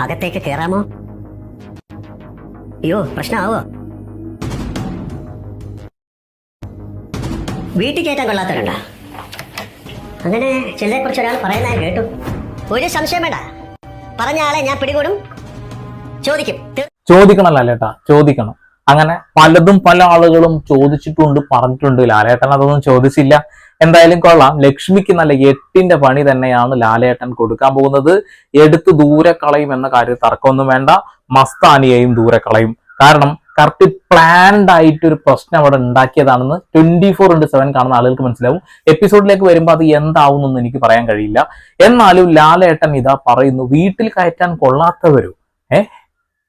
അകത്തേക്ക് കയറാമോ അയ്യോ പ്രശ്നമാവോ? വീട്ടിൽ കയറ്റാൻ കൊള്ളാത്തവരുണ്ടോ? അങ്ങനെ ചിലരെ കുറിച്ച് ഒരാൾ പറയുന്ന കേട്ടു. ഒരു സംശയം വേണ്ട. പറഞ്ഞ ആളെ ഞാൻ പിടികൂടും. ചോദിക്കും. ചോദിക്കണല്ലോ ചോദിക്കണം ലാലേട്ടാ ചോദിക്കണം. അങ്ങനെ പലതും പല ആളുകളും ചോദിച്ചിട്ടുണ്ട് പറഞ്ഞിട്ടുണ്ട്. ലാലേട്ടൻ അതൊന്നും ചോദിച്ചില്ല. എന്തായാലും കൊള്ളാം. ലക്ഷ്മിക്ക് നല്ല എട്ടിന്റെ പണി തന്നെയാണ് ലാലേട്ടൻ കൊടുക്കാൻ പോകുന്നത്. എടുത്ത് ദൂരെ കളയും എന്ന കാര്യത്തിൽ തർക്കമൊന്നും വേണ്ട. മസ്താനിയെയും ദൂരെ കളയും. കാരണം കറക്റ്റ് പ്ലാൻഡ് ആയിട്ട് ഒരു പ്രശ്നം അവിടെ ഉണ്ടാക്കിയതാണെന്ന് ട്വന്റി ഫോർ ഇന്റു സെവൻ കാണുന്ന ആളുകൾക്ക് മനസ്സിലാവും. എപ്പിസോഡിലേക്ക് വരുമ്പോൾ അത് എന്താവും എന്ന് എനിക്ക് പറയാൻ കഴിയില്ല. എന്നാലും ലാലേട്ടൻ ഇതാ പറയുന്നു വീട്ടിൽ കയറ്റാൻ കൊള്ളാത്തവരും? ഏ?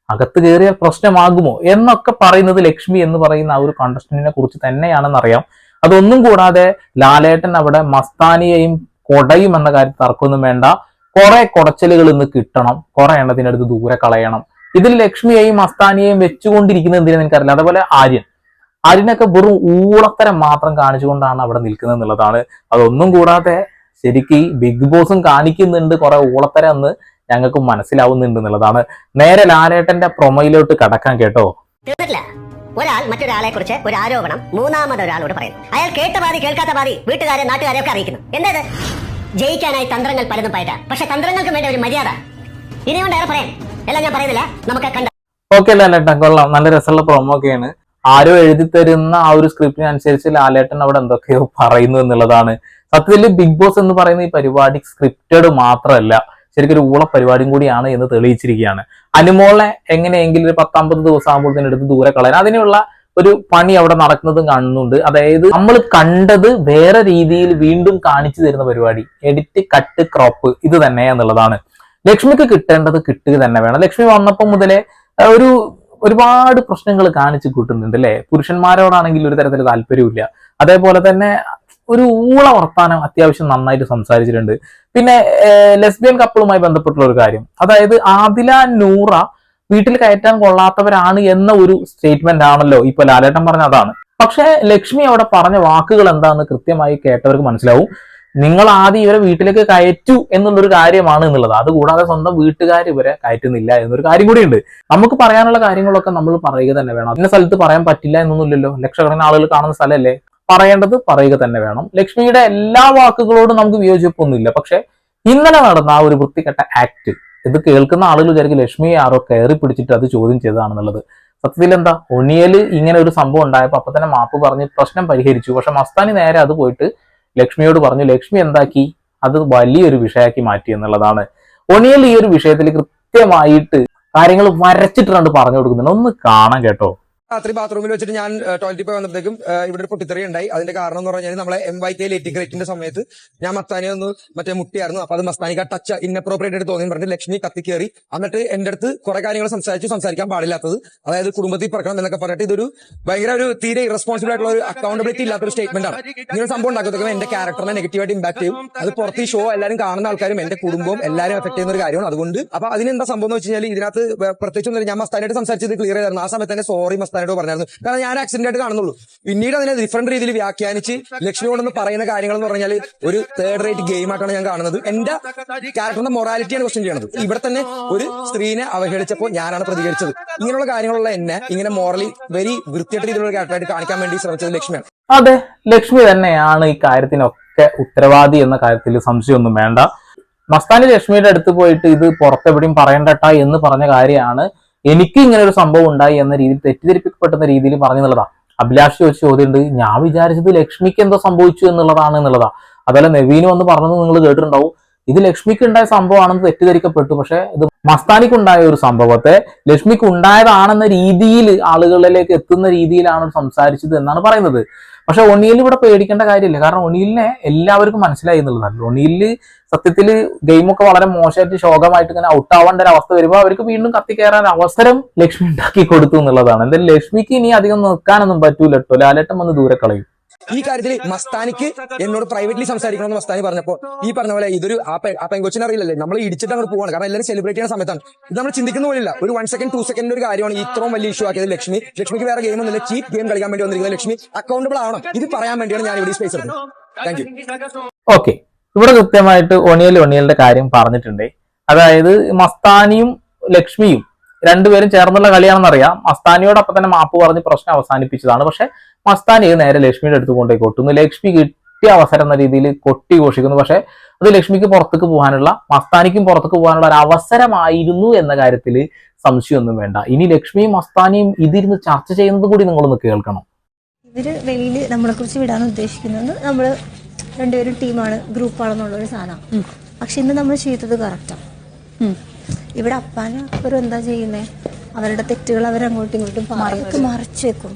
അകത്ത് കയറിയാൽ പ്രശ്നമാകുമോ? എന്നൊക്കെ പറയുന്നത് ലക്ഷ്മി എന്ന് പറയുന്ന ആ ഒരു കണ്ടസ്റ്റന്റിനെ കുറിച്ച് തന്നെയാണെന്ന് അറിയാം അതൊന്നും കൂടാതെ ലാലേട്ടൻ അവിടെ മസ്താനിയെയും കൊടയും എന്ന കാര്യത്തിൽ തർക്കമൊന്നും വേണ്ട. കുറെ കുടച്ചലുകൾ ഇന്ന് കിട്ടണം. കുറെ എണ്ണത്തിനടുത്ത് ദൂരെ കളയണം. ഇതിൽ ലക്ഷ്മിയെയും മസ്താനിയെയും വെച്ചുകൊണ്ടിരിക്കുന്നത് എന്തിനാ എനിക്കറിയില്ല. അതേപോലെ ആര്യൻ. ആര്യനൊക്കെ വെറും ഊളത്തരം മാത്രം കാണിച്ചുകൊണ്ടാണ് അവിടെ നിൽക്കുന്നത് എന്നുള്ളതാണ്. അതൊന്നും കൂടാതെ ശരിക്ക് ഈ ബിഗ് ബോസും കാണിക്കുന്നുണ്ട് കുറെ ഊളത്തരം എന്ന് ഞങ്ങൾക്ക് മനസ്സിലാവുന്നുണ്ട് എന്നുള്ളതാണ്. നേരെ ലാലേട്ടന്റെ പ്രൊമയിലോട്ട് കടക്കാൻ കേട്ടോ. ഒരാൾ മറ്റൊരാളെ കുറിച്ച് ഒരു ആരോപണം മൂന്നാമത് ഒരാളോട് പറയുന്നു. അയാൾ കേട്ട പാതി കേൾക്കാത്ത പാതി വീട്ടുകാരെ നാട്ടുകാരെ ഒക്കെ അറിയിക്കുന്നു. എന്തേത്? ജയിക്കാനായി തന്ത്രങ്ങൾ പലതും പയറ്റ. പക്ഷെ തന്ത്രങ്ങൾക്ക് വേണ്ട ഒരു മര്യാദ. ഇനിയുണ്ട് ഏറെ പറയാം എല്ലാം ഞാൻ പറയുന്നില്ല. നമുക്ക് കണ്ട ഓക്കെ ലാലേട്ടൻ കൊള്ളാം. നല്ല രസമുള്ള പ്രൊമോ ഒക്കെയാണ്. ആരോ എഴുതി തരുന്ന ആ ഒരു സ്ക്രിപ്റ്റിനനുസരിച്ച് ലാലേട്ടൻ അവിടെ എന്തൊക്കെയോ പറയുന്നു എന്നുള്ളതാണ്. സത്യത്തിൽ ബിഗ് ബോസ് എന്ന് പറയുന്ന ഈ പരിപാടി സ്ക്രിപ്റ്റഡ് മാത്രമല്ല. ശരിക്കും ഒരു ഊള പരിപാടിയും കൂടിയാണ് എന്ന് തെളിയിച്ചിരിക്കുകയാണ്. അനുമോളെ എങ്ങനെയെങ്കിലും ഒരു പത്തമ്പത് ദിവസം ആകുമ്പോഴത്തേനും എടുത്ത് ദൂരെ കളയാൻ. അതിനുള്ള ഒരു പണി അവിടെ നടക്കുന്നതും കാണുന്നുണ്ട്. അതായത് നമ്മൾ കണ്ടത് വേറെ രീതിയിൽ വീണ്ടും കാണിച്ചു തരുന്ന പരിപാടി. എഡിറ്റ് കട്ട് ക്രോപ്പ് ഇത് തന്നെ എന്നുള്ളതാണ്. ലക്ഷ്മിക്ക് കിട്ടേണ്ടത് കിട്ടുക തന്നെ വേണം. ലക്ഷ്മി വന്നപ്പോൾ മുതലേ ഒരു ഒരുപാട് പ്രശ്നങ്ങൾ കാണിച്ചു കൂട്ടുന്നുണ്ട് അല്ലെ? പുരുഷന്മാരോടാണെങ്കിൽ ഒരു തരത്തിൽ താല്പര്യമില്ല അതേപോലെ തന്നെ ഒരു ഊള വർത്താനം അത്യാവശ്യം നന്നായിട്ട് സംസാരിച്ചിട്ടുണ്ട്. പിന്നെ ലെസ്ബിയൻ കപ്പിളുമായി ബന്ധപ്പെട്ടുള്ള ഒരു കാര്യം. അതായത് ആദില നൂറ വീട്ടിൽ കയറ്റാൻ കൊള്ളാത്തവരാണ് എന്ന ഒരു സ്റ്റേറ്റ്മെന്റ് ആണല്ലോ ഇപ്പൊ ലാലേട്ടൻ പറഞ്ഞ അതാണ്. പക്ഷെ ലക്ഷ്മി അവിടെ പറഞ്ഞ വാക്കുകൾ എന്താണെന്ന് കൃത്യമായി കേട്ടവർക്ക് മനസ്സിലാവും. നിങ്ങൾ ആദ്യം ഇവരെ വീട്ടിലേക്ക് കയറ്റു എന്നുള്ളൊരു കാര്യമാണ് എന്നുള്ളത്. അതുകൂടാതെ സ്വന്തം വീട്ടുകാർ ഇവരെ കയറ്റുന്നില്ല എന്നൊരു കാര്യം കൂടിയുണ്ട്. നമുക്ക് പറയാനുള്ള കാര്യങ്ങളൊക്കെ നമ്മൾ പറയുക തന്നെ വേണം. ഇന്ന സ്ഥലത്ത് പറയാൻ പറ്റില്ല എന്നൊന്നുമില്ലല്ലോ. ലക്ഷക്കണക്കിന് ആളുകൾ കാണുന്ന സ്ഥലമല്ലേ? പറയേണ്ടത് പറയുക തന്നെ വേണം. ലക്ഷ്മിയുടെ എല്ലാ വാക്കുകളോടും നമുക്ക് വിയോജിപ്പൊന്നുമില്ല. പക്ഷെ ഇന്നലെ നടന്ന ആ ഒരു വൃത്തികെട്ട ആക്ട് ഇത് കേൾക്കുന്ന ആളുകൾ വിചാരിക്കും ലക്ഷ്മിയെ ആരോ കയറി പിടിച്ചിട്ട് അത് ചോദ്യം ചെയ്തതാണെന്നുള്ളത്. സത്യത്തിൽ എന്താ? ഒണിയൽ ഇങ്ങനെ ഒരു സംഭവം ഉണ്ടായപ്പോൾ അപ്പൊ തന്നെ മാപ്പ് പറഞ്ഞ് പ്രശ്നം പരിഹരിച്ചു. പക്ഷെ മസ്താനി നേരെ അത് പോയിട്ട് ലക്ഷ്മിയോട് പറഞ്ഞു ലക്ഷ്മി എന്താക്കി? അത് വലിയൊരു വിഷയാക്കി മാറ്റി എന്നുള്ളതാണ്. ഒണിയൽ ഈ ഒരു വിഷയത്തിൽ കൃത്യമായിട്ട് കാര്യങ്ങൾ വരച്ചിട്ടാണ് പറഞ്ഞു കൊടുക്കുന്നുണ്ട് ഒന്ന് കാണാം കേട്ടോ. രാത്രി ബാത്റൂമിൽ വെച്ചിട്ട് ഞാൻ ടോയ്ലറ്റിൽ പോയി വന്നപ്പോഴേക്കും ഇവിടെ ഒരു പൊട്ടിത്തെറി ഉണ്ടായി. അതിന്റെ കാരണം എന്ന് പറഞ്ഞാൽ നമ്മളെ എം വൈ കെ ലേറ്റിഗ്രേറ്റിന്റെ സമയത്ത് ഞാൻ മസ്താനിയെ ഒന്ന് മറ്റേ മുട്ടിയായിരുന്നു. അപ്പൊ അത് മസ്താനിക്ക് ടച്ച് ഇന്നപ്രോപ്രിയേറ്റ് ആയിട്ട് തോന്നി പറഞ്ഞിട്ട് ലക്ഷ്മി കത്തി കയറി എന്നിട്ട് എന്റെ അടുത്ത് കുറെ കാര്യങ്ങൾ സംസാരിച്ചു. സംസാരിക്കാൻ പാടില്ലാത്തത്. അതായത് കുടുംബത്തിൽ പറക്കണം എന്നൊക്കെ പറഞ്ഞിട്ട് ഇതൊരു ഭയങ്കര ഒരു തീരെ ഇറസ്പോൺസിബിൾ ആയിട്ടുള്ള ഒരു അക്കൗണ്ടബിലിറ്റി ഇല്ലാത്ത ഒരു സ്റ്റേറ്റ്മെന്റ് ആണ്. ഇങ്ങനെ സംഭവം ഉണ്ടാക്കുമ്പോൾ എന്റെ ക്യാരക്ടറിനെ നെഗറ്റീവായിട്ട് ഇമ്പാക്ട് ചെയ്യും. അത് പുറത്ത് ഷോ എല്ലാവരും കാണുന്ന ആൾക്കാരും എന്റെ കുടുംബവും എല്ലാവരും എഫക്ട് ചെയ്യുന്ന ഒരു കാര്യമാണ്. അതുകൊണ്ട് അപ്പൊ അതിനെന്താ സംഭവം എന്ന് വെച്ച് കഴിഞ്ഞാൽ ഇതിനകത്ത് പ്രത്യേകിച്ച് ഞാൻ മസ്താനായിട്ട് സംസാരിച്ചത് ക്ലിയർ ചെയ്തായിരുന്നു. ആ സമയത്ത് തന്നെ സോറി മസ്താനായിട്ട് പറഞ്ഞായിരുന്നു. കാരണം ഞാൻ ആക്സിഡന്റ് ആയിട്ട് കാണുന്നുള്ളൂ. പിന്നീട് അതിനെ ഡിഫറെന്റ് രീതിയിൽ വ്യാഖ്യാനിച്ച് ലക്ഷ്മി കൊണ്ടൊന്ന് പറയുന്ന കാര്യങ്ങൾ എന്ന് പറഞ്ഞാൽ ഒരു തേർഡ് റേറ്റ് ഗെയിം ആയിട്ടാണ് ഞാൻ കാണുന്നത്. എന്റെ ക്യാരക്ടറിന്റെ മൊറാലിറ്റിയാണ് ക്വസ്റ്റ്യൻ ചെയ്യണത്. ഇവിടെ തന്നെ ഒരു സ്ത്രീനെ അവഹേളിച്ചപ്പോൾ ഞാനാണ് പ്രതികരിച്ചത്. ഇങ്ങനെയുള്ള കാര്യങ്ങളുള്ള എന്നെ ഇങ്ങനെ മോറലി വെരി വൃത്തിയായിട്ട് രീതിയിലുള്ള ക്യാരക്ടറായിട്ട് കാണിക്കാൻ വേണ്ടി ശ്രമിച്ചത് ലക്ഷ്മിയാണ്. അതെ ലക്ഷ്മി തന്നെയാണ് ഈ കാര്യത്തിനൊക്കെ ഉത്തരവാദി എന്ന കാര്യത്തിൽ സംശയമൊന്നും വേണ്ട. മസ്താനി ലക്ഷ്മിയുടെ അടുത്ത് പോയിട്ട് ഇത് പുറത്തെവിടെയും പറയണ്ടട്ട എന്ന് പറഞ്ഞ കാര്യമാണ്. എനിക്ക് ഇങ്ങനെ ഒരു സംഭവം ഉണ്ടായി എന്ന രീതിയിൽ തെറ്റിദ്ധരിപ്പിക്കപ്പെടുന്ന രീതിയിൽ പറഞ്ഞു എന്നുള്ളതാണ് അഭിലാഷ് ചോദിച്ച ചോദ്യമുണ്ട് ഞാൻ വിചാരിച്ചത് ലക്ഷ്മിക്ക് എന്തോ സംഭവിച്ചു എന്നുള്ളതാണ് എന്നുള്ളതാ. അതുപോലെ നവീന് വന്ന് പറഞ്ഞത് നിങ്ങൾ കേട്ടിട്ടുണ്ടാവും. ഇത് ലക്ഷ്മിക്ക് ഉണ്ടായ സംഭവമാണെന്ന് തെറ്റിദ്ധരിക്കപ്പെട്ടു പക്ഷെ ഇത് മസ്താനിക്ക് ഉണ്ടായ ഒരു സംഭവത്തെ ലക്ഷ്മിക്ക് ഉണ്ടായതാണെന്ന രീതിയിൽ ആളുകളിലേക്ക് എത്തുന്ന രീതിയിലാണ് സംസാരിച്ചത് എന്നാണ് പറയുന്നത്. പക്ഷെ ഒണിയിൽ ഇവിടെ പേടിക്കേണ്ട കാര്യമില്ല. കാരണം ഒണിയിലിനെ എല്ലാവർക്കും മനസ്സിലായി എന്നുള്ളതാണ്. ഒണിയിൽ സത്യത്തിൽ ഗെയിമൊക്കെ വളരെ മോശമായിട്ട് ശോകമായിട്ട് ഇങ്ങനെ ഔട്ട് ആവേണ്ട ഒരു അവസ്ഥ വരുമ്പോൾ അവർക്ക് വീണ്ടും കത്തിക്കയറാൻ അവസരം ലക്ഷ്മി ഉണ്ടാക്കി കൊടുത്തു എന്നുള്ളതാണ്. എന്തായാലും ലക്ഷ്മിക്ക് ഇനി അധികം നിൽക്കാനൊന്നും പറ്റൂല കേട്ടോ ലാലേട്ടം വന്ന് ദൂരെ കളയും. ഈ കാര്യത്തിൽ മസ്താനിക്ക് എന്നോട് പ്രൈവറ്റ്ലി സംസാരിക്കണമെന്ന് മസ്താനി പറഞ്ഞപ്പോൾ ഈ പറഞ്ഞ പോലെ ഇതൊരു ആ പെങ്കൊച്ചിനെ അറിയില്ലല്ലേ? നമ്മൾ ഇടിച്ചിട്ട് അങ്ങോട്ട് പോവാണ്. കാരണം എല്ലാവരും സെലിബ്രേറ്റ് ചെയ്യുന്ന സമയത്താണ്. ഇത് നമ്മൾ ചിന്തിക്കുന്ന പോലില്ല ഒരു വൺ സെക്കൻഡ് ടു സെക്കൻഡ് ഒരു കാര്യമാണ് ഇത്രയും വലിയ ഇഷ്യൂ ആക്കിയത് ലക്ഷ്മി. ലക്ഷ്മിക്ക് വേറെ ഗെയിം ഒന്നുമില്ല. ചീപ്പ് ഗെയിം കളിക്കാൻ വേണ്ടി വന്നിരിക്കുന്നത് ലക്ഷ്മി. അക്കൗണ്ടബിൾ ആവണം ഇത് പറയാൻ വേണ്ടിയാണ് ഞാൻ ഇവിടെ സ്പേസ് എടുക്കുന്നത് താങ്ക് ഓക്കെ ഇവിടെ കൃത്യമായിട്ട് ഒണിയൽ ഒണിയലിന്റെ കാര്യം പറഞ്ഞിട്ടുണ്ട്. അതായത് മസ്താനിയും ലക്ഷ്മിയും രണ്ടുപേരും ചേർന്നുള്ള കളിയാണെന്നറിയാം. മസ്താനിയോടൊപ്പം തന്നെ മാപ്പ് പറഞ്ഞ് പ്രശ്നം അവസാനിപ്പിച്ചതാണ്. പക്ഷെ മസ്താനി നേരെ ലക്ഷ്മിയുടെ അടുത്ത് കൊണ്ടുപോയി കൊട്ടുന്നു ലക്ഷ്മി കിട്ടിയ അവസരം എന്ന രീതിയിൽ കൊട്ടി ഘോഷിക്കുന്നു. പക്ഷെ അത് ലക്ഷ്മിക്ക് പുറത്തേക്ക് പോകാനുള്ള മസ്താനിക്കും പുറത്തേക്ക് പോകാനുള്ള ഒരു അവസരമായിരുന്നു എന്ന കാര്യത്തിൽ സംശയമൊന്നും വേണ്ട. ഇനി ലക്ഷ്മിയും മസ്താനിയും ഇതിരുന്ന് ചർച്ച ചെയ്യുന്നത് കൂടി നിങ്ങളൊന്ന് കേൾക്കണം. ഇവർ വെളിയിൽ നമ്മളെ കുറിച്ച് വിടാൻ ഉദ്ദേശിക്കുന്നത് നമ്മൾ രണ്ടുപേരും ടീമാണ് ഗ്രൂപ്പാണെന്നുള്ളൊരു സാധനം. പക്ഷെ ഇന്ന് നമ്മൾ ചെയ്തത് കറക്റ്റാണ് ഇവിടെ അപ്പാനും അപ്പനും എന്താ ചെയ്യുന്നേ? അവരുടെ തെറ്റുകൾ അവരങ്ങോട്ടും ഇങ്ങോട്ടും മറച്ചു വെക്കും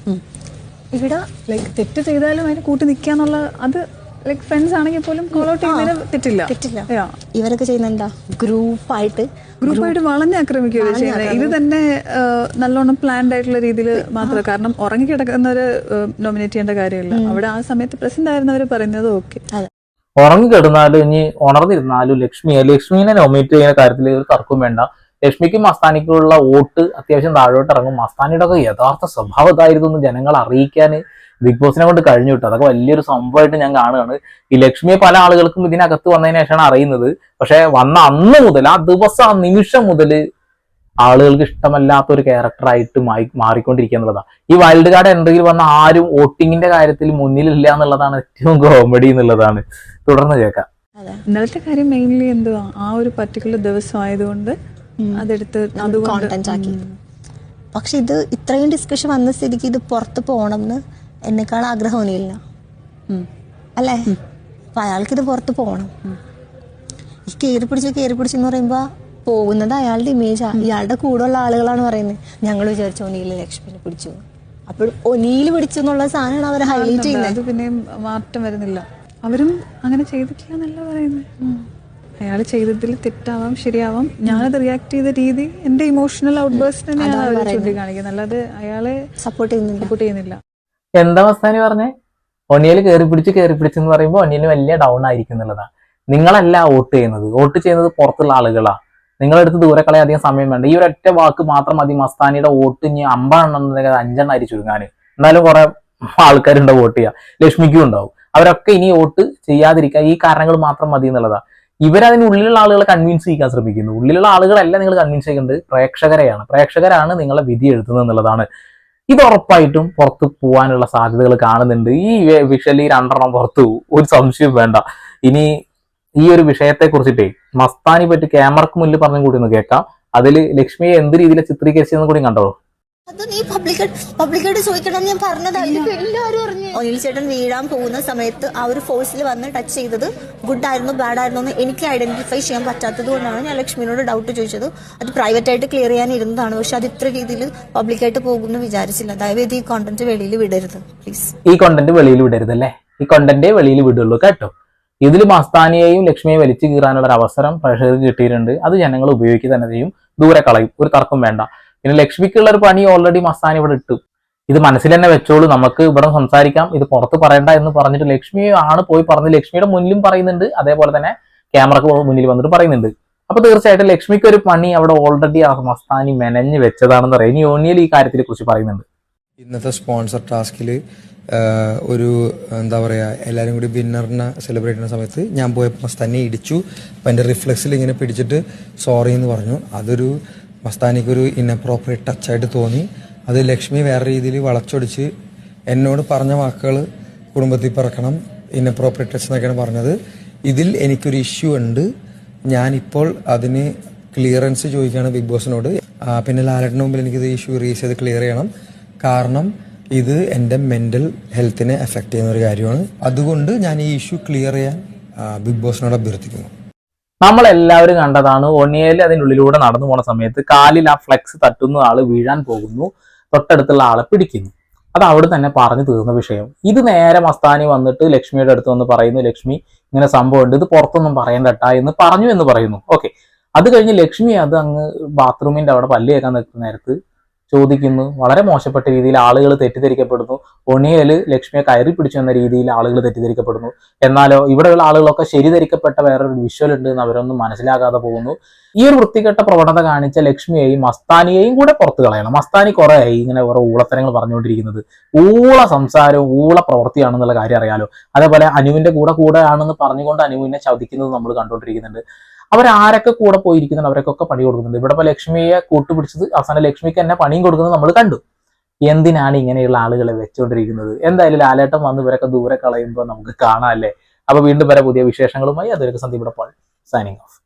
ഇവിടെ ലൈക്ക് തെറ്റ് ചെയ്താലും അതിന് കൂട്ടി നിൽക്കാന്നുള്ള അത് ലൈക്ക് ഫ്രണ്ട്സ് ആണെങ്കിൽ പോലും കോൾ ഔട്ട് ചെയ്യുന്നതിന് തെറ്റില്ല. തെറ്റില്ല. ഇവരൊക്കെ ചെയ്യുന്ന എന്താ ഗ്രൂപ്പായിട്ട് ഗ്രൂപ്പായിട്ട് വളഞ്ഞ് ആക്രമിക്കുകയാണ് ചെയ്യുന്നത്. ഇത് തന്നെ നല്ലോണം പ്ലാൻഡ് ആയിട്ടുള്ള രീതിയിൽ മാത്രമേ കാരണം ഉറങ്ങി കിടക്കുന്നവര് നോമിനേറ്റ് ചെയ്യേണ്ട കാര്യമില്ല. അവിടെ ആ സമയത്ത് പ്രസന്റ് ആയിരുന്നവർ പറയുന്നത് ഓക്കെ ഉറങ്ങിക്കിടന്നാലും ഇനി ഉണർന്നിരുന്നാലും ലക്ഷ്മിയെ ലക്ഷ്മിനെ നോമിനേറ്റ് ചെയ്യുന്ന കാര്യത്തിൽ ഒരു തർക്കവും വേണ്ട. ലക്ഷ്മിക്കും മസ്താനിക്കുള്ള വോട്ട് അത്യാവശ്യം താഴോട്ട് ഇറങ്ങും. മസ്താനിയുടെ ഒക്കെ യഥാർത്ഥ സ്വഭാവം ഇതായിരുന്നു എന്ന് ജനങ്ങൾ അറിയിക്കാൻ ബിഗ് ബോസിനെ കൊണ്ട് കഴിഞ്ഞു കിട്ടും. അതൊക്കെ വലിയൊരു സംഭവമായിട്ട് ഞാൻ കാണുകയാണ്. ഈ ലക്ഷ്മിയെ പല ആളുകൾക്കും ഇതിനകത്ത് വന്നതിന് ശേഷമാണ് അറിയുന്നത്. പക്ഷെ വന്ന അന്ന് മുതൽ ആ ദിവസം ആ നിമിഷം മുതൽ ആളുകൾക്ക് ഇഷ്ടമല്ലാത്ത ഒരു ക്യാരക്ടറായിട്ട് മായി മാറിക്കൊണ്ടിരിക്കുക എന്നുള്ളതാണ് ഈ വൈൽഡ് കാർഡ് എൻട്രിയിൽ വന്ന ആരും വോട്ടിങ്ങിന്റെ കാര്യത്തിൽ മുന്നിലില്ല എന്നുള്ളതാണ് ഏറ്റവും കോമഡി എന്നുള്ളതാണ്. തുടർന്ന് കേൾക്കാം. ഇന്നലത്തെ കാര്യം മെയിൻലി എന്തുവാ? ആ ഒരു പർട്ടിക്കുലർ ദിവസം ആയതുകൊണ്ട് അതെടുത്ത് കോണ്ടന്റ് ആക്കി. പക്ഷെ ഇത് ഇത്രയും ഡിസ്കഷൻ വന്ന സ്ഥിതിക്ക് ഇത് പുറത്ത് പോകണം എന്ന് എന്നെക്കാൾ ആഗ്രഹമൊന്നുമില്ല അല്ലേ? അപ്പൊ അയാൾക്ക് ഇത് പുറത്ത് പോകണം. ഈ കയറി പിടിച്ച് കയറി പിടിച്ചെന്ന് പറയുമ്പോ പോകുന്നത് അയാളുടെ ഇമേജ് ഇയാളുടെ കൂടെയുള്ള ആളുകളാണ് പറയുന്നത്. ഞങ്ങൾ വിചാരിച്ചു ഒനീൽ ലക്ഷ്മിനെ പിടിച്ചു. അപ്പോൾ ഒനീൽ പിടിച്ചു എന്നുള്ള സാധനമാണ് അവർ ഹൈലൈറ്റ് ചെയ്യുന്നത്. പിന്നെ മാറ്റം വരുന്നില്ല. അവരും അങ്ങനെ ചെയ്തിട്ടില്ല എന്നല്ല പറയുന്നത്. അയാൾ ചെയ്തതിൽ തെറ്റാവാം ശരിയാവാം. ഞാനത് റിയാക്ട് ചെയ്ത രീതി എന്റെ ഇമോഷണൽ ഔട്ട് ബേസ്റ്റ് തന്നെയാണ് അവർ ചൂണ്ടിക്കാണിക്കുന്നത്. അല്ലാതെ അയാളെ സപ്പോർട്ട് ചെയ്യുന്നില്ല. സപ്പോർട്ട് ചെയ്യുന്നില്ല. എന്താ മസ്താനി പറഞ്ഞേ? ഒനിയൽ കയറി പിടിച്ച് കയറി പിടിച്ചെന്ന് പറയുമ്പോൾ ഒനിയൽ വലിയ ഡൗൺ ആയിരിക്കും എന്നുള്ളതാണ് നിങ്ങളല്ല വോട്ട് ചെയ്യുന്നത്. വോട്ട് ചെയ്യുന്നത് പുറത്തുള്ള ആളുകളാ. നിങ്ങളെടുത്ത് ദൂരെ കളയാൻ അധികം സമയം വേണ്ട. ഈ ഒരൊറ്റ വാക്ക് മാത്രം മതി. മസ്താനിയുടെ വോട്ട് ഇനി അമ്പതെണ്ണം എന്നുണ്ടെങ്കിൽ അഞ്ചെണ്ണം ആയി ചുരുങ്ങാൻ എന്നാലും കുറെ ആൾക്കാരുണ്ടാവും വോട്ട് ചെയ്യുക ലക്ഷ്മിക്കും ഉണ്ടാവും. അവരൊക്കെ ഇനി വോട്ട് ചെയ്യാതിരിക്കുക ഈ കാരണങ്ങൾ മാത്രം മതി എന്നുള്ളതാ. ഇവരതിന് ഉള്ളിലുള്ള ആളുകളെ കൺവിൻസ് ചെയ്യാൻ ശ്രമിക്കുന്നു. ഉള്ളിലുള്ള ആളുകളല്ല നിങ്ങൾ കൺവിൻസ് ചെയ്യേണ്ടത് പ്രേക്ഷകരെയാണ്. പ്രേക്ഷകരാണ് നിങ്ങളെ വിധി എഴുതുന്നത് എന്നുള്ളതാണ്. ഇത് ഉറപ്പായിട്ടും പുറത്ത് പോകാനുള്ള സാധ്യതകൾ കാണുന്നുണ്ട്. ഈ വിഷലി രണ്ടെണ്ണം പുറത്തു. ഒരു സംശയം വേണ്ട. ഇനി ഈ ഒരു വിഷയത്തെ കുറിച്ചിട്ടേ മസ്താനി പറ്റി ക്യാമറക്ക് മുന്നിൽ പറഞ്ഞു കൂടി ഒന്ന് കേൾക്കാം. അതിൽ ലക്ഷ്മിയെ എന്ത് രീതിയിൽ ചിത്രീകരിച്ചതെന്ന് കൂടി കണ്ടോ അത് നീ പബ്ലിക് പബ്ലിക്കായിട്ട് ചോദിക്കണം ഞാൻ പറഞ്ഞതായിരുന്നു ഒനിൽ ചേട്ടൻ വീഴാൻ പോകുന്ന സമയത്ത് ആ ഒരു ഫോഴ്സിൽ വന്ന് ടച്ച് ചെയ്തത് ഗുഡ് ആയിരുന്നു ബാഡ് ആയിരുന്നു എന്ന് എനിക്ക് ഐഡന്റിഫൈ ചെയ്യാൻ പറ്റാത്തത് കൊണ്ടാണ് ഞാൻ ലക്ഷ്മിനോട് ഡൗട്ട് ചോദിച്ചത്. അത് പ്രൈവറ്റ് ആയിട്ട് ക്ലിയർ ചെയ്യാൻ ഇരുന്നതാണ്. പക്ഷെ അത് ഇത്ര രീതിയിൽ പബ്ലിക്കായിട്ട് പോകുമെന്ന് വിചാരിച്ചില്ല. ദയവേത് ഈ കോണ്ടന്റ് വെളിയിൽ വിടരുത് പ്ലീസ് ഈ കോണ്ടന്റ് വെളിയിൽ വിടരുത് അല്ലേ ഈ കോണ്ടന്റ് വെളിയിൽ വിടുള്ളൂ കേട്ടോ. ഇതിൽ മസ്താനിയെയും ലക്ഷ്മിയെ വലിച്ചു കീറാനുള്ള ഒരു അവസരം പ്രേക്ഷകർക്ക് കിട്ടിയിട്ടുണ്ട്. അത് ജനങ്ങൾ ഉപയോഗിക്കുക തന്നെ ചെയ്യും. ദൂരെ കളയും. ഒരു തർക്കം വേണ്ട. പിന്നെ ലക്ഷ്മിക്കുള്ള ഒരു പണി ഓൾറെഡി മസാൻ ഇവിടെ ഇട്ടു. ഇത് മനസ്സിൽ തന്നെ വെച്ചോളൂ നമുക്ക് ഇവിടെ സംസാരിക്കാം ഇത് പുറത്ത് പറയണ്ട എന്ന് പറഞ്ഞിട്ട് ലക്ഷ്മി ആണ് പോയി പറഞ്ഞ് ലക്ഷ്മിയുടെ മുന്നിലും പറയുന്നുണ്ട് അതേപോലെ തന്നെ ക്യാമറക്ക് മുന്നിൽ വന്നിട്ട് പറയുന്നുണ്ട്. അപ്പൊ തീർച്ചയായിട്ടും ലക്ഷ്മിക്ക് ഒരു പണി അവിടെ ഓൾറെഡി ആ മസ്താനി മെനഞ്ഞ് വെച്ചതാണെന്ന് പറയാം ഇനി ഓനിയൽ ഈ കാര്യത്തിനെ കുറിച്ച് പറയുന്നുണ്ട്. ഇന്നത്തെ സ്പോൺസർ ടാസ്കിൽ ഒരു എന്താ പറയുക എല്ലാവരും കൂടി വിന്നറിനെ സെലിബ്രേറ്റ് ചെയ്യുന്ന സമയത്ത് ഞാൻ പോയപ്പോൾ മസ്താനെ ഇടിച്ചു. അപ്പം എന്റെ റിഫ്ലക്സിൽ ഇങ്ങനെ പിടിച്ചിട്ട് സോറി എന്ന് പറഞ്ഞു. അതൊരു മസ്താനിക്കൊരു ഇന്നപ്രോപ്പറേറ്റ് ടച്ചായിട്ട് തോന്നി. അത് ലക്ഷ്മി വേറെ രീതിയിൽ വളച്ചൊടിച്ച് എന്നോട് പറഞ്ഞ വാക്കുകൾ കുടുംബത്തിൽ പിറക്കണം ഇന്നപ്രോപ്പറേറ്റ് ടച്ച് എന്നൊക്കെയാണ് പറഞ്ഞത്. ഇതിൽ എനിക്കൊരു ഇഷ്യൂ ഉണ്ട്. ഞാനിപ്പോൾ അതിന് ക്ലിയറൻസ് ചോദിക്കുകയാണ് ബിഗ് ബോസിനോട്. പിന്നെ ലാലറ്റിന് മുമ്പിൽ എനിക്കിത് ഇഷ്യൂ റീസ് ചെയ്ത് ക്ലിയർ ചെയ്യണം. കാരണം ഇത് എന്റെ മെന്റൽ ഹെൽത്തിനെ എഫക്റ്റ് ചെയ്യുന്ന ഒരു കാര്യമാണ്. അതുകൊണ്ട് ഞാൻ ഈ ഇഷ്യൂ ക്ലിയർ ചെയ്യാൻ ബിഗ് ബോസിനോട് അഭ്യർത്ഥിക്കുന്നു. നമ്മൾ എല്ലാവരും കണ്ടതാണ് ഒണിയൽ അതിനുള്ളിലൂടെ നടന്നു പോണ സമയത്ത് കാലിൽ ആ ഫ്ലെക്സ് തട്ടുന്ന ആൾ വീഴാൻ പോകുന്നു. തൊട്ടടുത്തുള്ള ആളെ പിടിക്കുന്നു. അത് അവിടെ തന്നെ പറഞ്ഞു തീർന്ന വിഷയം. ഇത് നേരെ മസ്താനി വന്നിട്ട് ലക്ഷ്മിയുടെ അടുത്ത് വന്ന് പറയുന്നു ലക്ഷ്മി ഇങ്ങനെ സംഭവം ഉണ്ട് ഇത് പുറത്തൊന്നും പറയണ്ടട്ടാ എന്ന് പറഞ്ഞു എന്ന് പറയുന്നു. ഓക്കെ അത് കഴിഞ്ഞ് ലക്ഷ്മി അത് അങ്ങ് ബാത്റൂമിന്റെ അവിടെ പല്ല് കേൾക്കാൻ നിൽക്കുന്ന നേരത്ത് ചോദിക്കുന്നു. വളരെ മോശപ്പെട്ട രീതിയിൽ ആളുകൾ തെറ്റിദ്ധരിക്കപ്പെടുന്നു. ഒണിയൽ ലക്ഷ്മിയെ കയറി പിടിച്ചു എന്ന രീതിയിൽ ആളുകൾ തെറ്റിദ്ധരിക്കപ്പെടുന്നു. എന്നാലോ ഇവിടെയുള്ള ആളുകളൊക്കെ ശരിധരിക്കപ്പെട്ട വേറൊരു വിഷ്വൽ ഉണ്ട് എന്ന് അവരൊന്നും മനസ്സിലാകാതെ പോകുന്നു. ഈ ഒരു വൃത്തികെട്ട പ്രവണത കാണിച്ച ലക്ഷ്മിയെയും മസ്താനിയെയും കൂടെ പുറത്തു കളയണം. മസ്താനി കുറെ ആയി ഇങ്ങനെ ഓരോ ഊളത്തരങ്ങൾ പറഞ്ഞുകൊണ്ടിരിക്കുന്നത്. ഊള സംസാരവും ഊള പ്രവൃത്തിയാണെന്നുള്ള കാര്യം അറിയാലോ. അതേപോലെ അനുവിന്റെ കൂടെ കൂടെ ആണെന്ന് പറഞ്ഞുകൊണ്ട് അനുവിനെ ചതിക്കുന്നത് നമ്മൾ കണ്ടുകൊണ്ടിരിക്കുന്നുണ്ട്. അവരാരൊക്കെ കൂടെ പോയിരിക്കുന്നുണ്ട് അവരൊക്കെ പണി കൊടുക്കുന്നുണ്ട്. ഇവിടെ ഇപ്പൊ ലക്ഷ്മിയെ കൂട്ടുപിടിച്ചത് അവസാനം ലക്ഷ്മിക്ക് തന്നെ പണിയും കൊടുക്കുന്നത് നമ്മൾ കണ്ടു. എന്തിനാണ് ഇങ്ങനെയുള്ള ആളുകളെ വെച്ചുകൊണ്ടിരിക്കുന്നത് എന്തായാലും ലാലേട്ടൻ വന്ന് ഇവരൊക്കെ ദൂരെ കളയുമ്പോൾ നമുക്ക് കാണാം അല്ലേ? അപ്പൊ വീണ്ടും വരെ പുതിയ വിശേഷങ്ങളുമായി. അതൊരു സന്ദീപ് പാൾ സൈനിങ് ഓഫ്